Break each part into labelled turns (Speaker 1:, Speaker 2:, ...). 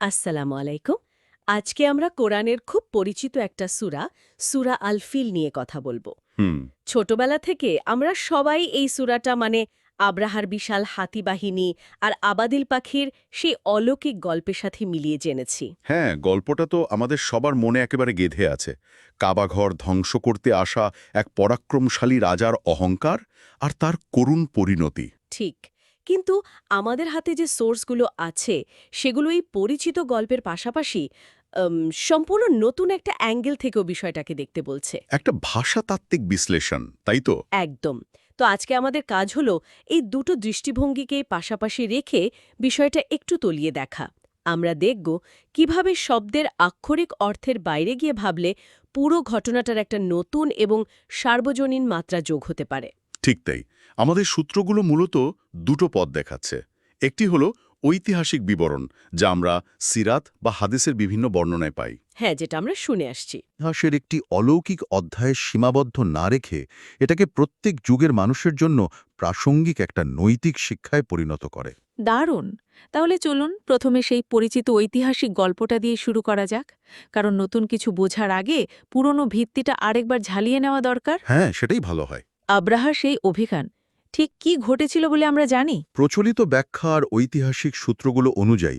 Speaker 1: আসসালামু আলাইকুম। আজকে আমরা কোরআনের খুব পরিচিত একটা সূরা সুরা আল ফিল নিয়ে কথা বলব।
Speaker 2: হুম।
Speaker 1: ছোটবেলা থেকে আমরা সবাই এই সুরাটা মানে আব্রাহার বিশাল হাতি বাহিনী আর আবাদিল পাখির সেই অলৌকিক গল্পের সাথে মিলিয়ে জেনেছি।
Speaker 2: হ্যাঁ গল্পটা তো আমাদের সবার মনে একেবারে গেঁধে আছে। কাবাঘর ধ্বংস করতে আসা এক পরাক্রমশালী রাজার অহংকার আর তার করুণ পরিণতি।
Speaker 1: ঠিক। কিন্তু আমাদের হাতে যে সোর্সগুলো আছে সেগুলো এই পরিচিত গল্পের পাশাপাশি সম্পূর্ণ নতুন একটা অ্যাঙ্গেল থেকেও বিষয়টাকে দেখতে বলছে।
Speaker 2: একটা ভাষাতাত্ত্বিক বিশ্লেষণ তাই তো?
Speaker 1: একদম। তো আজকে আমাদের কাজ হলো এই দুটো দৃষ্টিভঙ্গিকে পাশাপাশি রেখে বিষয়টা একটু তলিয়ে দেখা। আমরা দেখব কীভাবে শব্দের আক্ষরিক অর্থের বাইরে গিয়ে ভাবলে পুরো ঘটনাটার একটা নতুন এবং সার্বজনীন মাত্রা যোগ হতে পারে।
Speaker 2: ঠিক তাই। আমাদের সূত্রগুলো মূলত দুটো পদ দেখাচ্ছে। একটি হলো ঐতিহাসিক বিবরণ যা আমরা সিরাত বা হাদিসের বিভিন্ন বর্ণনায় পাই।
Speaker 1: হ্যাঁ যেটা আমরা শুনে আসছি।
Speaker 3: ইতিহাসের একটি অলৌকিক অধ্যায়ে সীমাবদ্ধ না রেখে এটাকে প্রত্যেক যুগের মানুষের জন্য প্রাসঙ্গিক একটা নৈতিক শিক্ষায় পরিণত করে।
Speaker 4: দারুণ! তাহলে চলুন প্রথমে সেই পরিচিত ঐতিহাসিক গল্পটা দিয়ে শুরু করা যাক। কারণ নতুন কিছু বোঝার আগে পুরনো ভিত্তিটা আরেকবার ঝালিয়ে নেওয়া দরকার।
Speaker 3: হ্যাঁ সেটাই ভালো হয়।
Speaker 4: আব্রাহার সেই অভিযান। ঠিক কি ঘটেছিল বলে আমরা জানি?
Speaker 3: প্রচলিত ব্যাখ্যা আর ঐতিহাসিক সূত্রগুলো অনুযায়ী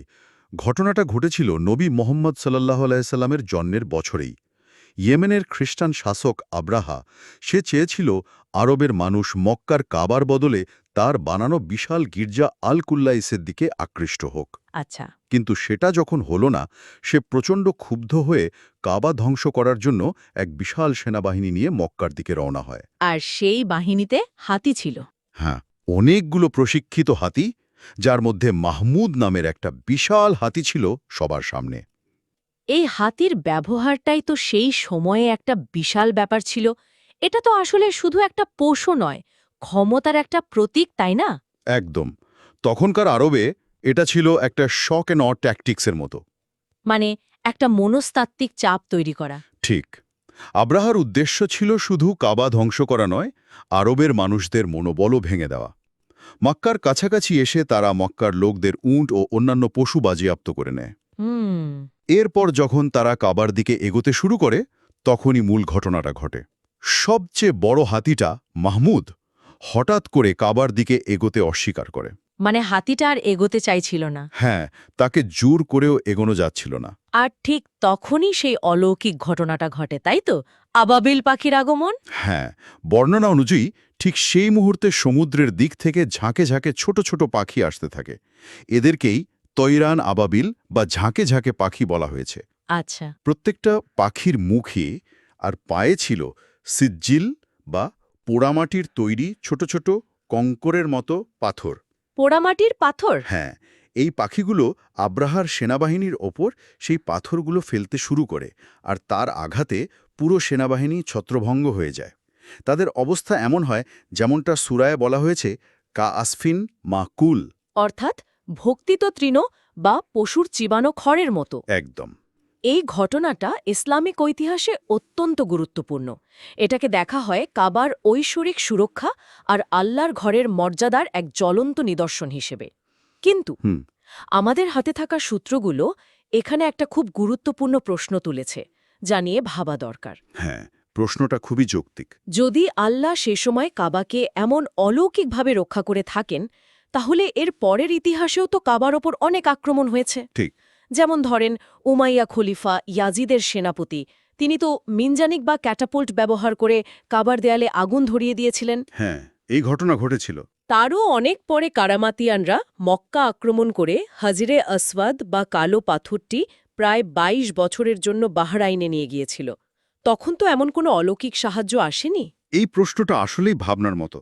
Speaker 3: ঘটনাটা ঘটেছিল নবী মোহাম্মদ সাল্লাহ আলাইসাল্লামের জন্মের বছরেই। ইয়েমেনের খ্রিস্টান শাসক আব্রাহা সে চেয়েছিল আরবের মানুষ মক্কার কাবার বদলে তার বানানো বিশাল গির্জা আল কুল্লাইসের দিকে আকৃষ্ট হোক।
Speaker 4: আচ্ছা।
Speaker 3: কিন্তু সেটা যখন হল না সে প্রচণ্ড ক্ষুব্ধ হয়ে কাবা ধ্বংস করার জন্য এক বিশাল সেনাবাহিনী নিয়ে মক্কার দিকে রওনা হয়।
Speaker 4: আর সেই বাহিনীতে হাতি ছিল।
Speaker 3: হ্যাঁ অনেকগুলো প্রশিক্ষিত হাতি যার মধ্যে মাহমুদ নামের একটা বিশাল হাতি ছিল সবার সামনে।
Speaker 4: এই হাতির ব্যবহারটাই তো সেই সময়ে একটা বিশাল ব্যাপার ছিল। এটা তো আসলে শুধু একটা পশু নয় ক্ষমতার একটা প্রতীক তাই না?
Speaker 3: একদম। তখনকার আরবে এটা ছিল একটা শক অ্যান্ড অ ট্যাকটিক্সের মতো।
Speaker 4: মানে একটা মনস্তাত্ত্বিক চাপ তৈরি করা।
Speaker 3: ঠিক। আব্রাহার উদ্দেশ্য ছিল শুধু কাবা ধ্বংস করা নয় আরবের মানুষদের মনোবলও ভেঙে দেওয়া। মক্কার কাছাকাছি এসে তারা মক্কার লোকদের উঁট ও অন্যান্য পশু বাজেয়াপ্ত করে নেয়। এরপর যখন তারা কাবার দিকে এগোতে শুরু করে তখনই মূল ঘটনাটা ঘটে। সবচেয়ে বড় হাতিটা মাহমুদ হঠাৎ করে কাবার দিকে এগোতে অস্বীকার করে।
Speaker 4: মানে হাতিটা আর এগোতে চাইছিল না।
Speaker 3: হ্যাঁ তাকে জোর করেও এগোনো যাচ্ছিল না।
Speaker 4: আর ঠিক তখনই সেই অলৌকিক ঘটনাটা ঘটে তাই তো? আবাবিল পাখির আগমন?
Speaker 3: হ্যাঁ বর্ণনা অনুযায়ী ঠিক সেই মুহূর্তে সমুদ্রের দিক থেকে ঝাঁকে ঝাঁকে ছোট ছোট পাখি আসতে থাকে। এদেরকেই তৈরান আবাবিল বা ঝাঁকে ঝাঁকে পাখি বলা হয়েছে।
Speaker 4: আচ্ছা।
Speaker 3: প্রত্যেকটা পাখির মুখে আর পায়ে ছিল সিজ্জিল বা পোড়ামাটির তৈরি ছোট ছোট কঙ্করের মতো পাথর।
Speaker 4: পোড়ামাটির পাথর?
Speaker 3: হ্যাঁ এই পাখিগুলো আব্রাহার সেনাবাহিনীর ওপর সেই পাথরগুলো ফেলতে শুরু করে আর তার আঘাতে পুরো সেনাবাহিনী ছত্রভঙ্গ হয়ে যায়। তাদের অবস্থা এমন হয় যেমনটা সুরায় বলা হয়েছে কা আসফিন মা কুল।
Speaker 4: অর্থাৎ ভক্তিত তৃণ বা পশুর চিবানো খড়ের মতো।
Speaker 3: একদম।
Speaker 4: এই ঘটনাটা ইসলামিক ঐতিহাসে অত্যন্ত গুরুত্বপূর্ণ। এটাকে দেখা হয় কাবার ঐশ্বরিক সুরক্ষা আর আল্লাহর ঘরের মর্যাদার এক জ্বলন্ত নিদর্শন হিসেবে। কিন্তু আমাদের হাতে থাকা সূত্রগুলো এখানে একটা খুব গুরুত্বপূর্ণ প্রশ্ন তুলেছে যা নিয়ে ভাবা দরকার।
Speaker 3: হ্যাঁ প্রশ্নটা খুবই যৌক্তিক।
Speaker 4: যদি আল্লাহ সে সময় কাবাকে এমন অলৌকিকভাবে রক্ষা করে থাকেন তাহলে এর পরের ইতিহাসেও তো কাবার ওপর অনেক আক্রমণ হয়েছে।
Speaker 3: ঠিক।
Speaker 4: যেমন ধরেন উমাইয়া খলিফা ইয়াজিদের সেনাপতি তিনি তো মিনজানিক বা ক্যাটাপোল্ট ব্যবহার করে কাবার দেয়ালে আগুন ধরিয়ে দিয়েছিলেন।
Speaker 3: হ্যাঁ এই ঘটনা ঘটেছিল।
Speaker 4: তারও অনেক পরে কারামাতিয়ানরা মক্কা আক্রমণ করে হাজিরে আসওয়াদ বা কালো পাথরটি প্রায় ২২ বছরের জন্য বাহরাইনে নিয়ে গিয়েছিল। তখন তো এমন কোনো অলৌকিক সাহায্য আসেনি?
Speaker 3: এই প্রশ্নটা আসলেই ভাবনার মতো।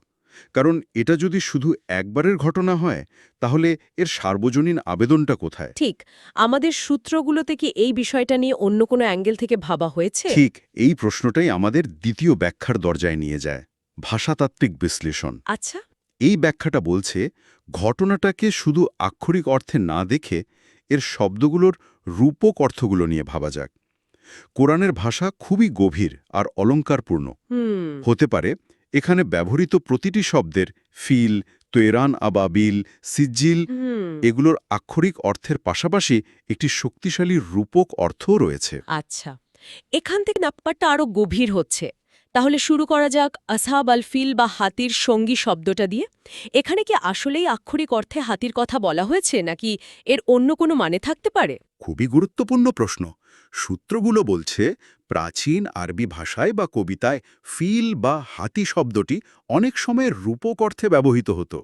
Speaker 3: কারণ এটা যদি শুধু একবারের ঘটনা হয় তাহলে এর সার্বজনীন আবেদনটা কোথায়?
Speaker 4: ঠিক। আমাদের সূত্রগুলোতে কি এই বিষয়টা নিয়ে অন্য কোনো অ্যাঙ্গেল থেকে ভাবা হয়েছে?
Speaker 3: ঠিক এই প্রশ্নটাই আমাদের দ্বিতীয় ব্যাখ্যার দরজায় নিয়ে যায় ভাষাতাত্ত্বিক বিশ্লেষণ।
Speaker 4: আচ্ছা।
Speaker 3: এই ব্যাখ্যাটা বলছে ঘটনাটাকে শুধু আক্ষরিক অর্থে না দেখে এর শব্দগুলোর রূপক অর্থগুলো নিয়ে ভাবা যাক। কোরআনের ভাষা খুবই গভীর আর অলঙ্কারপূর্ণ। হতে পারে এখানে ব্যবহৃত প্রতিটি শব্দের ফিল তৈরান আবাবিল সিজ্জিল
Speaker 4: হুম।
Speaker 3: এগুলোর আক্ষরিক অর্থের পাশাপাশি একটি শক্তিশালী রূপক অর্থও রয়েছে।
Speaker 4: আচ্ছা। এখান থেকে ব্যাপারটা আরও গভীর হচ্ছে। তাহলে শুরু করা যাক আসহাব আল ফিল বা হাতির সঙ্গী শব্দটা দিয়ে। এখানে কি আসলেই আক্ষরিক অর্থে হাতির কথা বলা হয়েছে নাকি এর অন্য কোনো মানে থাকতে পারে?
Speaker 3: খুবই গুরুত্বপূর্ণ প্রশ্ন। সূত্রগুলো বলছে প্রাচীন আরবি ভাষায় বা কবিতায় ফিল বা হাতি শব্দটি অনেক সময় রূপক অর্থে ব্যবহৃত হতো।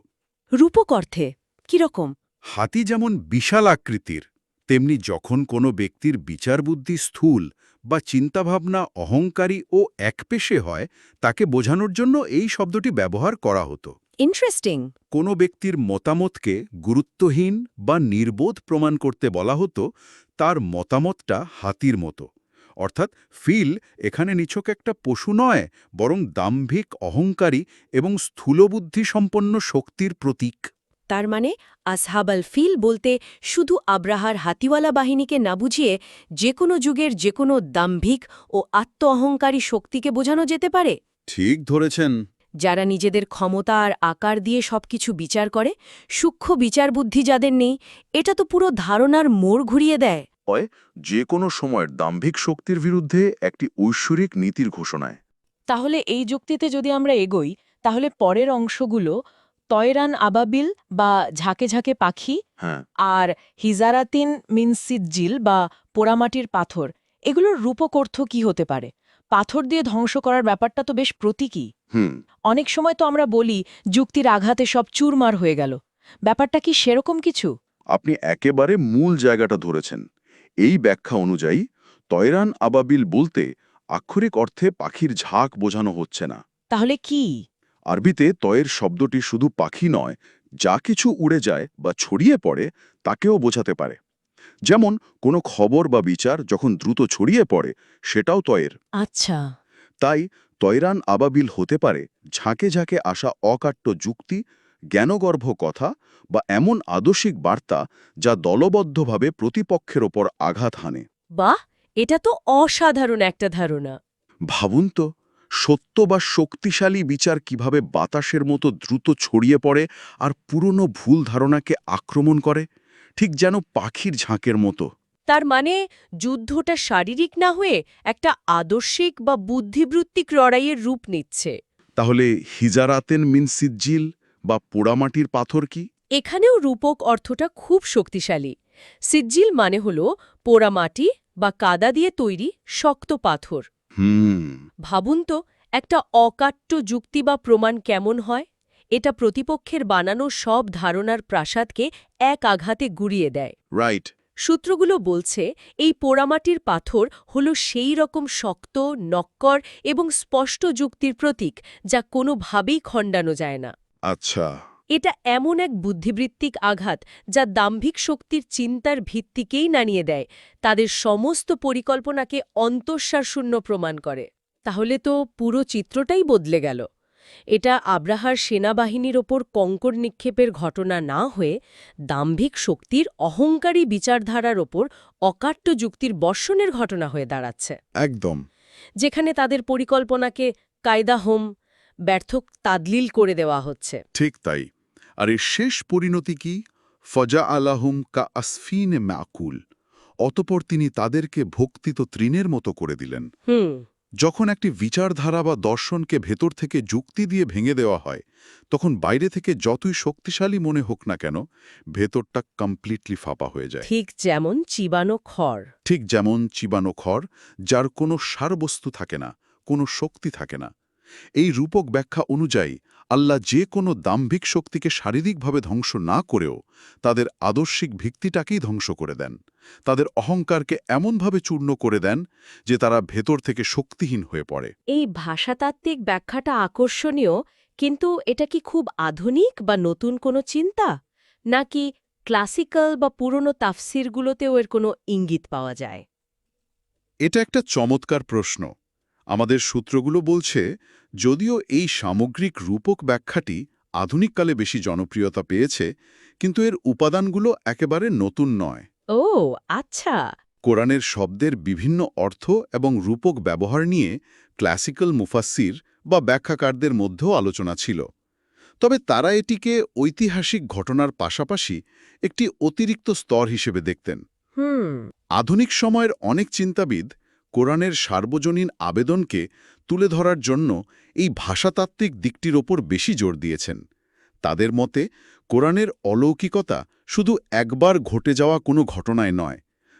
Speaker 4: রূপক অর্থে? কীরকম
Speaker 3: হাতি যেমন বিশাল আকৃতির তেমনি যখন কোনো ব্যক্তির বিচারবুদ্ধি স্থূল বা চিন্তাভাবনা অহংকারী ও একপেশে হয় তাকে বোঝানোর জন্য এই শব্দটি ব্যবহার করা হতো।
Speaker 4: ইন্টারেস্টিং
Speaker 3: কোনো ব্যক্তির মতামতকে গুরুত্বহীন বা নির্বোধ প্রমাণ করতে বলা হতো তার মতামতটা হাতির মতো। অর্থাৎ ফিল এখানে নিছক একটা পশু নয় বরং দাম্ভিক অহংকারী এবং স্থূলবুদ্ধি সম্পন্ন শক্তির প্রতীক।
Speaker 4: তার মানে আসহাব আল ফিল বলতে শুধু আব্রাহার হাতিওয়ালা বাহিনীকে না বুঝিয়ে যে কোনো যুগের যে কোনো দাম্ভিক ও আত্ম অহংকারী শক্তিকে বোঝানো যেতে পারে?
Speaker 3: ঠিক ধরেছেন।
Speaker 4: যারা নিজেদের ক্ষমতা আর আকার দিয়ে সবকিছু বিচার করে সূক্ষ্ম বিচার বুদ্ধি যাদের নেই এটা তো পুরো ধারণার মোড় ঘুরিয়ে দেয়।
Speaker 3: হয় যে কোনো সময়ের দাম্ভিক শক্তির বিরুদ্ধে একটি ঐশ্বরিক নীতির ঘোষণায়।
Speaker 5: তাহলে এই যুক্তিতে যদি আমরা এগোই তাহলে পরের অংশগুলো তয়রান আবাবিল বা ঝাঁকে ঝাঁকে পাখি
Speaker 3: হ্যাঁ।
Speaker 5: আর হিজারাতিন মিনসিজ্জিল বা পোড়ামাটির পাথর এগুলোর রূপক অর্থ কি হতে পারে? পাথর দিয়ে ধ্বংস করার ব্যাপারটা তো বেশ প্রতীকী।
Speaker 3: হুম।
Speaker 5: অনেক সময় তো আমরা বলি যুক্তির আঘাতে সব চুরমার হয়ে গেল। ব্যাপারটা কি সেরকম কিছু?
Speaker 3: আপনি একেবারে মূল জায়গাটা ধরেছেন। এই ব্যাখ্যা অনুযায়ী তয়রান আবাবিল বলতে আক্ষরিক অর্থে পাখির ঝাঁক বোঝানো হচ্ছে না।
Speaker 5: তাহলে কি?
Speaker 3: আরবিতে তয়ের শব্দটি শুধু পাখি নয় যা কিছু উড়ে যায় বা ছড়িয়ে পড়ে তাকেও বোঝাতে পারে। যেমন কোনো খবর বা বিচার যখন দ্রুত ছড়িয়ে পড়ে সেটাও তয়ের।
Speaker 5: আচ্ছা।
Speaker 3: তাই তয়রান আবাবিল হতে পারে ঝাঁকে ঝাঁকে আসা অকাট্য যুক্তি জ্ঞানগর্ভ কথা বা এমন আদর্শিক বার্তা যা দলবদ্ধভাবে প্রতিপক্ষের ওপর আঘাত হানে।
Speaker 4: বাহ! এটা তো অসাধারণ একটা ধারণা।
Speaker 3: ভাবুন তো সত্য বা শক্তিশালী বিচার কীভাবে বাতাসের মতো দ্রুত ছড়িয়ে পড়ে আর পুরনো ভুল ধারণাকে আক্রমণ করে? ঠিক যেন পাখির ঝাঁকের মতো।
Speaker 4: তার মানে যুদ্ধটা শারীরিক না হয়ে একটা আদর্শিক বা বুদ্ধিবৃত্তিক লড়াইয়ের রূপ নিচ্ছে।
Speaker 3: তাহলে হিজারাতেন মিনসিজ্জিল বা পোড়ামাটির পাথর কি?
Speaker 4: এখানেও রূপক অর্থটা খুব শক্তিশালী। সিজ্জিল মানে হল পোড়ামাটি বা কাদা দিয়ে তৈরি শক্ত পাথর।
Speaker 3: হুম।
Speaker 4: ভাবুন তো একটা অকাট্য যুক্তি বা প্রমাণ কেমন হয়? এটা প্রতিপক্ষের বানানো সব ধারণার প্রাসাদকে এক আঘাতে গুড়িয়ে দেয়।
Speaker 3: রাইট।
Speaker 4: সূত্রগুলো বলছে এই পোড়ামাটির পাথর হল সেই রকম শক্ত নক্কর এবং স্পষ্ট যুক্তির প্রতীক যা কোনোভাবেই খণ্ডানো যায় না।
Speaker 3: আচ্ছা।
Speaker 4: এটা এমন এক বুদ্ধিবৃত্তিক আঘাত যা দাম্ভিক শক্তির চিন্তার ভিত্তিকেই নানিয়ে দেয় তাদের সমস্ত পরিকল্পনাকে অন্তঃসারশূন্য প্রমাণ করে। তাহলে তো পুরো চিত্রটাই বদলে গেল। এটা আব্রাহার সেনাবাহিনীর ওপর কঙ্কর নিক্ষেপের ঘটনা না হয়ে দাম্ভিক শক্তির অহংকারী বিচারধারার ওপর অকাট্য যুক্তির বর্ষণের ঘটনা হয়ে দাঁড়াচ্ছে।
Speaker 3: একদম।
Speaker 4: যেখানে তাদের পরিকল্পনাকে কায়দা হোম ব্যর্থ তাদলিল করে দেওয়া হচ্ছে।
Speaker 3: ঠিক তাই। আর এর শেষ পরিণতি কি? ফজা আলাহুম কা আসফিন মাকুল। অতপর তিনি তাদেরকে ভক্তিত তৃণের মতো করে দিলেন।
Speaker 4: হুম।
Speaker 3: যখন একটি বিচারধারা বা দর্শনকে ভেতর থেকে যুক্তি দিয়ে ভেঙে দেওয়া হয় তখন বাইরে থেকে যতই শক্তিশালী মনে হোক না কেন ভেতরটা কমপ্লিটলি ফাঁপা হয়ে যায়।
Speaker 4: ঠিক যেমন চিবানো খড়।
Speaker 3: ঠিক যেমন চিবানো খড় যার কোনো সারবস্তু থাকে না কোনো শক্তি থাকে না এই রূপক ব্যাখ্যা অনুযায়ী আল্লাহ যে কোনো দাম্ভিক শক্তিকে শারীরিকভাবে ধ্বংস না করেও তাদের আদর্শিক ভিত্তিটাকেই ধ্বংস করে দেন। তাদের অহংকারকে এমনভাবে চূর্ণ করে দেন যে তারা ভেতর থেকে শক্তিহীন হয়ে পড়ে।
Speaker 4: এই ভাষাতাত্ত্বিক ব্যাখ্যাটা আকর্ষণীয় কিন্তু এটা কি খুব আধুনিক বা নতুন কোনো চিন্তা? নাকি ক্লাসিক্যাল বা পুরনো তাফসিরগুলোতেও এর কোনো ইঙ্গিত পাওয়া যায়?
Speaker 3: এটা একটা চমৎকার প্রশ্ন। আমাদের সূত্রগুলো বলছে যদিও এই সামগ্রিক রূপক ব্যাখ্যাটি আধুনিককালে বেশি জনপ্রিয়তা পেয়েছে কিন্তু এর উপাদানগুলো একেবারে নতুন নয়।
Speaker 4: ও আচ্ছা।
Speaker 3: কোরআনের শব্দের বিভিন্ন অর্থ এবং রূপক ব্যবহার নিয়ে ক্লাসিক্যাল মুফাসির বা ব্যাখ্যাকারদের মধ্যেও আলোচনা ছিল। তবে তারা এটিকে ঐতিহাসিক ঘটনার পাশাপাশি একটি অতিরিক্ত স্তর হিসেবে দেখতেন।
Speaker 4: হুম।
Speaker 3: আধুনিক সময়ের অনেক চিন্তাবিদ কোরআনের সার্বজনীন আবেদনকে তুলে ধরার জন্য এই ভাষাতাত্ত্বিক দিকটির ওপর বেশি জোর দিয়েছেন। তাদের মতে, কোরআনের অলৌকিকতা শুধু একবার ঘটে যাওয়া কোনো ঘটনায় নয়,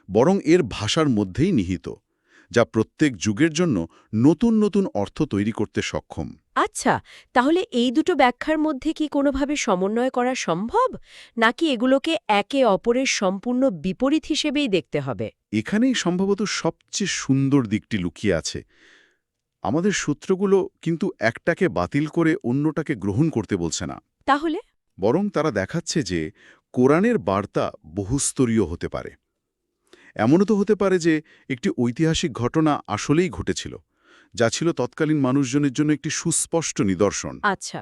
Speaker 3: বরং এর ভাষার মধ্যেই নিহিত, যা প্রত্যেক যুগের জন্য নতুন নতুন অর্থ তৈরি করতে সক্ষম।
Speaker 4: আচ্ছা তাহলে এই দুটো ব্যাখ্যার মধ্যে কি কোনোভাবে সমন্বয় করা সম্ভব? নাকি এগুলোকে একে অপরের সম্পূর্ণ বিপরীত হিসেবেই দেখতে হবে?
Speaker 3: এখানেই সম্ভবত সবচেয়ে সুন্দর দিকটি লুকিয়ে আছে। আমাদের সূত্রগুলো কিন্তু একটাকে বাতিল করে অন্যটাকে গ্রহণ করতে বলছে না।
Speaker 4: তাহলে?
Speaker 3: বরং তারা দেখাচ্ছে যে কোরআনের বার্তা বহুস্তরীয় হতে পারে। এমনও তো হতে পারে যে একটি ঐতিহাসিক ঘটনা আসলেই ঘটেছিল। যা ছিল তৎকালীন মানুষজনের জন্য একটি সুস্পষ্ট নিদর্শন।
Speaker 4: আচ্ছা।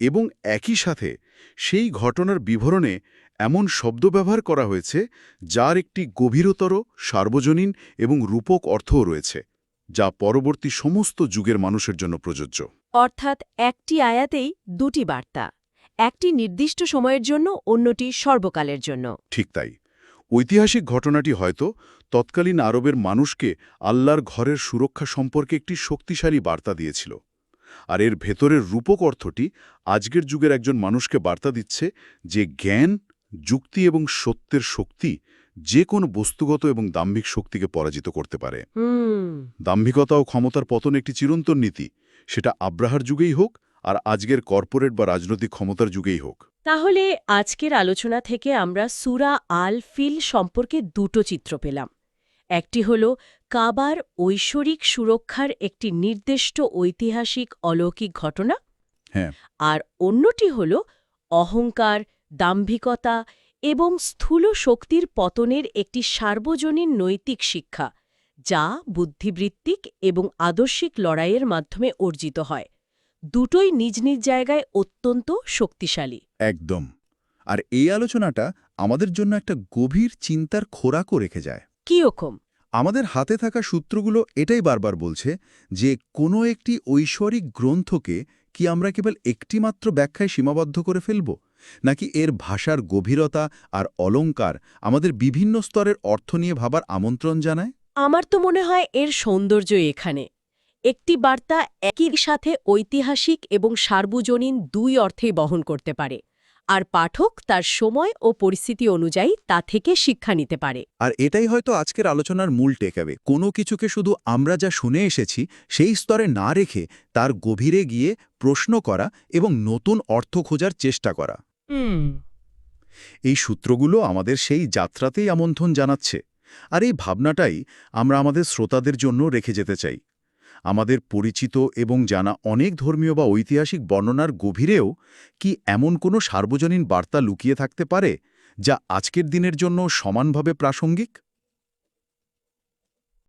Speaker 3: এবং একই সাথে সেই ঘটনার বিবরণে এমন শব্দ ব্যবহার করা হয়েছে যার একটি গভীরতর সার্বজনীন এবং রূপক অর্থও রয়েছে যা পরবর্তী সমস্ত যুগের মানুষের জন্য প্রযোজ্য।
Speaker 4: অর্থাৎ একটি আয়াতেই দুটি বার্তা একটি নির্দিষ্ট সময়ের জন্য অন্যটি সর্বকালের জন্য।
Speaker 3: ঠিক তাই। ঐতিহাসিক ঘটনাটি হয়তো তৎকালীন আরবের মানুষকে আল্লাহর ঘরের সুরক্ষা সম্পর্কে একটি শক্তিশালী বার্তা দিয়েছিল। আর এর ভেতরের রূপক অর্থটি আজকের যুগের একজন মানুষকে বার্তা দিচ্ছে যে জ্ঞান যুক্তি এবং সত্যের শক্তি যে কোনো বস্তুগত এবং দাম্ভিক শক্তিকে পরাজিত করতে পারে। দাম্ভিকতা ও ক্ষমতার পতন একটি চিরন্তন নীতি। সেটা আব্রাহার যুগেই হোক আর আজকের কর্পোরেট বা রাজনৈতিক ক্ষমতার যুগেই হোক।
Speaker 4: তাহলে আজকের আলোচনা থেকে আমরা সুরা আল ফিল সম্পর্কে দুটো চিত্র পেলাম। একটি হল কাবার ঐশ্বরিক সুরক্ষার একটি নির্দিষ্ট ঐতিহাসিক অলৌকিক ঘটনা।
Speaker 3: হ্যাঁ।
Speaker 4: আর অন্যটি হল অহংকার দাম্ভিকতা এবং স্থূল শক্তির পতনের একটি সার্বজনীন নৈতিক শিক্ষা যা বুদ্ধিবৃত্তিক এবং আদর্শিক লড়াইয়ের মাধ্যমে অর্জিত হয়। দুটোই নিজ নিজ জায়গায় অত্যন্ত শক্তিশালী।
Speaker 6: একদম। আর এই আলোচনাটা আমাদের জন্য একটা গভীর চিন্তার খোরাকও রেখে যায়।
Speaker 4: কি রকম?
Speaker 6: আমাদের হাতে থাকা সূত্রগুলো এটাই বারবার বলছে যে কোনো একটি ঐশ্বরিক গ্রন্থকে কি আমরা কেবল একটিমাত্র ব্যাখ্যায় সীমাবদ্ধ করে ফেলব? নাকি এর ভাষার গভীরতা আর অলঙ্কার আমাদের বিভিন্ন স্তরের অর্থ নিয়ে ভাবার আমন্ত্রণ জানায়?
Speaker 4: আমার তো মনে হয় এর সৌন্দর্য এখানে। একটি বার্তা একই সাথে ঐতিহাসিক এবং সার্বজনীন দুই অর্থেই বহন করতে পারে। আর পাঠক তার সময় ও পরিস্থিতি অনুযায়ী তা থেকে শিক্ষা নিতে পারে।
Speaker 6: আর এটাই হয়তো আজকের আলোচনার মূল টেকাবে কোনো কিছুকে শুধু আমরা যা শুনে এসেছি সেই স্তরে না রেখে তার গভীরে গিয়ে প্রশ্ন করা এবং নতুন অর্থ খোঁজার চেষ্টা করা। এই সূত্রগুলো আমাদের সেই যাত্রাতেই আমন্ত্রণ জানাচ্ছে। আর এই ভাবনাটাই আমরা আমাদের শ্রোতাদের জন্য রেখে যেতে চাই। আমাদের পরিচিত এবং জানা অনেক ধর্মীয় বা ঐতিহাসিক বর্ণনার গভীরেও কি এমন কোনো সার্বজনীন বার্তা লুকিয়ে থাকতে পারে, যা আজকের দিনের জন্য সমানভাবে প্রাসঙ্গিক?